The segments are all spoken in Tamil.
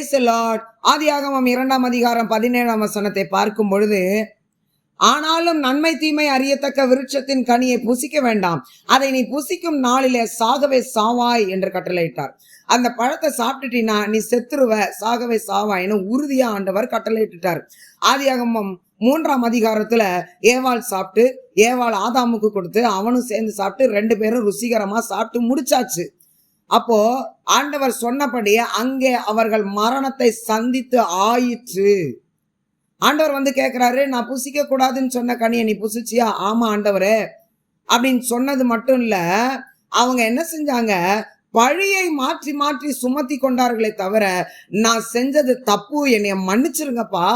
பிரைஸ் லார்ட் ஆதியாகமம் இரண்டாம் அதிகாரம் பதினேழாம் வசனத்தை பார்க்கும் பொழுது ஆனாலும் நன்மை தீமை அறியத்தக்க விருட்சத்தின் கனியை புசிக்க வேண்டாம். அதை நீ புசிக்கும் நாளிலே சாகவே சாவாய் என்று கட்டளையிட்டார். அந்த பழத்தை சாப்பிட்டுட்டீன்னா நீ செத்துருவ சாகவே சாவாய்னு உறுதியா ஆண்டவர் கட்டளையிட்டுட்டார். ஆதியாகமம் மூன்றாம் அதிகாரத்துல ஏவாள் சாப்பிட்டு ஏவாள் ஆதாமுக்கு கொடுத்து அவனும் சேர்ந்து சாப்பிட்டு ரெண்டு பேரும் ருசிகரமா சாப்பிட்டு முடிச்சாச்சு. அப்போ ஆண்டவர் சொன்னபடியே அங்கே அவர்கள் மரணத்தை சந்தித்து ஆயிற்று. ஆண்டவர் வந்து கேட்குறாரு நான் புசிக்க கூடாதுன்னு சொன்ன கனியை நீ புசிச்சியா? ஆமா ஆண்டவரே. அப்படின்னு சொன்னது மட்டும் இல்ல அவங்க என்ன செஞ்சாங்க? பழியை மாற்றி மாற்றி சுமத்தி கொண்டார்களே தவிர நான் செஞ்சது தப்பு என்னைய மன்னிச்சிருங்கப்பா.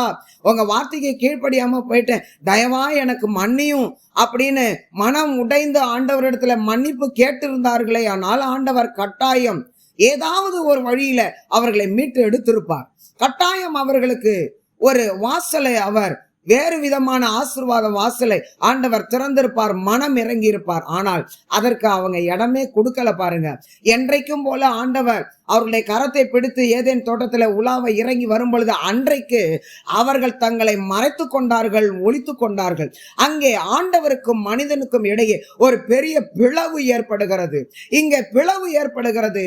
உங்க வார்த்தைக்கு கீழ்ப்படியாம போயிட்டேன். தயவா எனக்கு மன்னியும் அப்படின்னு மனம் உடைந்து ஆண்டவரிடத்துல மன்னிப்பு கேட்டிருந்தார்களே ஆனால் ஆண்டவர் கட்டாயம் ஏதாவது ஒரு வழியில அவர்களை மீட்டு எடுத்திருப்பார் கட்டாயம் அவர்களுக்கு ஒரு வாசலை அவர் வேறு விதமான ஆசிர்வாத வாசலை ஆண்டவர் திறந்திருப்பார் மனம் இறங்கி இருப்பார் ஆனால் அதற்கு அவங்க இடமே கொடுக்கல பாருங்க. என்றைக்கும் போல ஆண்டவர் அவருடைய கரத்தை பிடித்து ஏதேன் தோட்டத்தில் உலாவை இறங்கி வரும் பொழுது அன்றைக்கு அவர்கள் தங்களை மறைத்து கொண்டார்கள் ஒழித்து கொண்டார்கள். அங்கே ஆண்டவருக்கும் மனிதனுக்கும் இடையே ஒரு பெரிய பிளவு ஏற்படுகிறது. இங்கே பிளவு ஏற்படுகிறது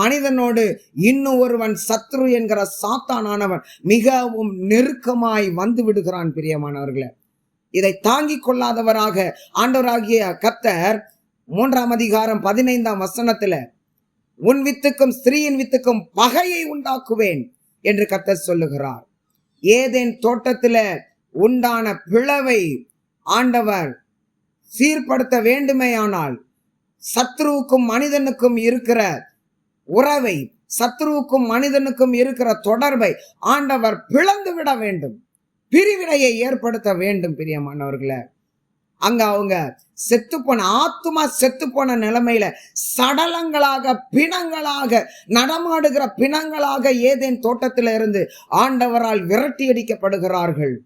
மனிதனோடு இன்னும் ஒருவன் சத்ரு என்கிற சாத்தானானவன் மிகவும் நெருக்கமாய் வந்து விடுகிறான். பிரியமானவர்களே இதை தாங்கிக் கொள்ளாதவராக ஆண்டவராகிய கத்தர் மூன்றாம் அதிகாரம் பதினைந்தாம் வசனத்துல உன் வித்துக்கும் ஸ்திரீயின் வித்துக்கும் பகையை உண்டாக்குவேன் என்று கத்தர் சொல்லுகிறார். ஏதேன் தோட்டத்துல உண்டான பிளவை ஆண்டவர் சீர்படுத்த வேண்டுமேயானால் சத்ருவுக்கும் மனிதனுக்கும் இருக்கிற உறவை சத்ருவுக்கும் மனிதனுக்கும் இருக்கிற தொடர்பை ஆண்டவர் பிளந்து விட வேண்டும். பிரிவினையை ஏற்படுத்த வேண்டும் பிரியமானவர்களை அங்க அவங்க செத்து போன ஆத்துமா செத்து போன நிலைமையில சடலங்களாக பிணங்களாக நடமாடுகிற பிணங்களாக ஏதேன் தோட்டத்தில இருந்து ஆண்டவரால் விரட்டி அடிக்கப்படுகிறார்கள்.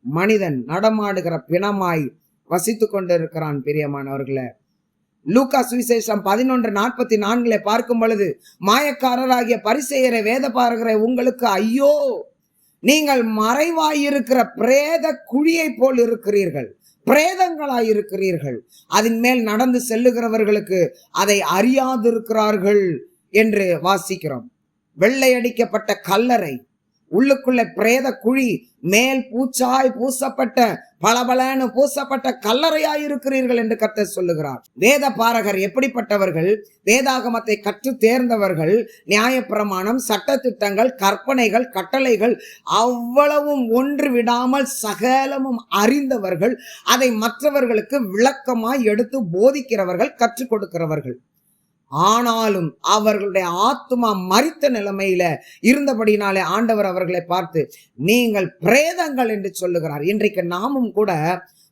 மனிதன் நடமாடுகிற பிணமாய் வசித்து கொண்டிருக்கிறான் பிரியமானவர்களை லூகா சுவிசேஷம் பதினொன்று நாற்பத்தி நான்குல பார்க்கும் பொழுது மாயக்காரராகிய பரிசெயரை வேத பாருகிற உங்களுக்கு ஐயோ நீங்கள் மறைவாயிருக்கிற பிரேத குழியை போல் இருக்கிறீர்கள். பிரேதங்களாயிருக்கிறீர்கள். அதன் மேல் நடந்து செல்லுகிறவர்களுக்கு அதை அறியாதிருக்கிறார்கள் என்று வாசிக்கிறோம். வெள்ளையடிக்கப்பட்ட கல்லறை உள்ளுக்குள்ள பிரேத குழி மேல் பூச்சாய் பூசப்பட்ட பளபளன்னு பூசப்பட்ட கல்லறையாய் இருக்கிறீர்கள் என்று கத்த சொல்லுகிறார். வேத பாரகர் எப்படிப்பட்டவர்கள்? வேதாகமத்தை கற்று தேர்ந்தவர்கள் நியாயப்பிரமாணம் சட்டத்திட்டங்கள் கற்பனைகள் கட்டளைகள் அவ்வளவும் ஒன்று விடாமல் சகலமும் அறிந்தவர்கள் அதை மற்றவர்களுக்கு விளக்கமாய் எடுத்து போதிக்கிறவர்கள் கற்றுக் கொடுக்கிறவர்கள். ஆனாலும் அவர்களுடைய ஆத்மா மறித்த நிலைமையில இருந்தபடினாலே ஆண்டவர் அவர்களை பார்த்து நீங்கள் பிரேதங்கள் என்று சொல்லுகிறார். இன்றைக்கு நாமும் கூட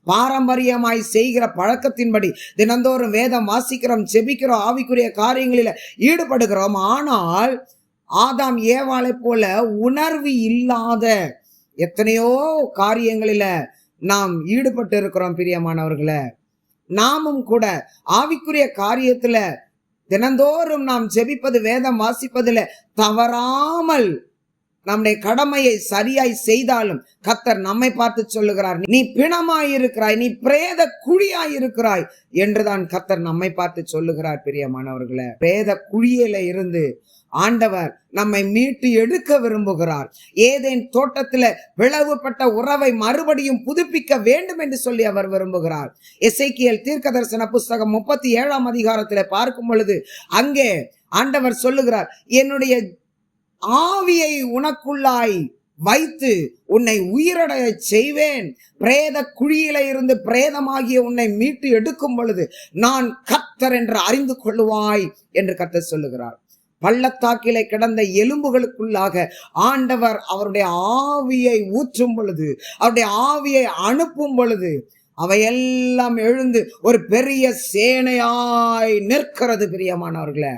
பாரம்பரியமாய் செய்கிற பழக்கத்தின்படி தினந்தோறும் வேதம் வாசிக்கிறோம் செபிக்கிறோம் ஆவிக்குரிய காரியங்களில் ஈடுபடுகிறோம். ஆனால் ஆதாம் ஏவாளை போல உணர்வு இல்லாத எத்தனையோ காரியங்களில நாம் ஈடுபட்டு இருக்கிறோம் பிரியமானவர்களை. நாமும் கூட ஆவிக்குரிய காரியத்துல தினந்தோறும் நாம் ஜெபிப்பது வேதம் வாசிப்பதில் தவறாமல் நம்முடைய கடமையை சரியாய் செய்தாலும் கத்தர் நம்மை பார்த்து சொல்லுகிறார் நீ பிணமாய் இருக்கிறாய் நீ பிரேத குழியாய் இருக்கிறாய் என்றுதான் கத்தர் நம்மை பார்த்து சொல்லுகிறார் பிரியமானவர்களே. பிரேத குழியில இருந்து ஆண்டவர் நம்மை மீட்டு எடுக்க விரும்புகிறார். ஏதேன் தோட்டத்தில் பிளவுபட்ட உறவை மறுபடியும் புதுப்பிக்க வேண்டும் என்று சொல்லி அவர் விரும்புகிறார். எசைக்கியல் தீர்க்க தரிசன புஸ்தகம் முப்பத்தி ஏழாம் அதிகாரத்தில் பார்க்கும் பொழுது அங்கே ஆண்டவர் சொல்லுகிறார் என்னுடைய ஆவியை உனக்குள்ளாய் வைத்து உன்னை உயிரடைய செய்வேன். பிரேத குழியில இருந்து பிரேதமாகிய உன்னை மீட்டு எடுக்கும் பொழுது நான் கத்தர் என்று அறிந்து கொள்ளுவாய் என்று கத்தர் சொல்லுகிறார். பள்ளத்தாக்கிலே கிடந்த எலும்புகளுக்குள்ளாக ஆண்டவர் அவருடைய ஆவியை ஊற்றும் பொழுது அவருடைய ஆவியை அனுப்பும் பொழுது அவையெல்லாம் எழுந்து ஒரு பெரிய சேனையாய் நிற்கிறது பிரியமானவர்களே.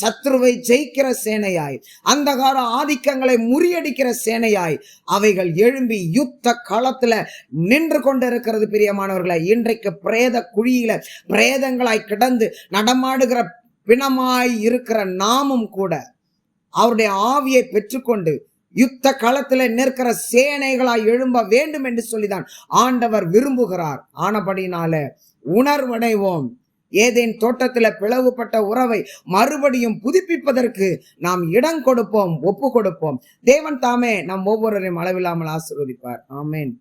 சத்ருவை ஜெயிக்கிற சேனையாய் அந்தகார ஆதிக்கங்களை முறியடிக்கிற சேனையாய் அவைகள் எழும்பி யுத்த களத்துல நின்று கொண்டிருக்கிறது பிரியமானவர்களை. இன்றைக்கு பிரேத குழியில பிரேதங்களாய் கிடந்து நடமாடுகிற பிணமாய் இருக்கிற நாமும் கூட அவருடைய ஆவியை பெற்றுக்கொண்டு யுத்த களத்தில் நிற்கிற சேனைகளாய் எழும்ப வேண்டும் என்று சொல்லிதான் ஆண்டவர் விரும்புகிறார். ஆனபடினால உணர்வடைவோம். ஏதேன் தோட்டத்தில் பிளவுபட்ட உறவை மறுபடியும் புதுப்பிப்பதற்கு நாம் இடம் கொடுப்போம் ஒப்பு கொடுப்போம். தேவன் தாமே நம் ஒவ்வொருவரையும் அளவில்லாமல் ஆசிர்வதிப்பார். ஆமேன்.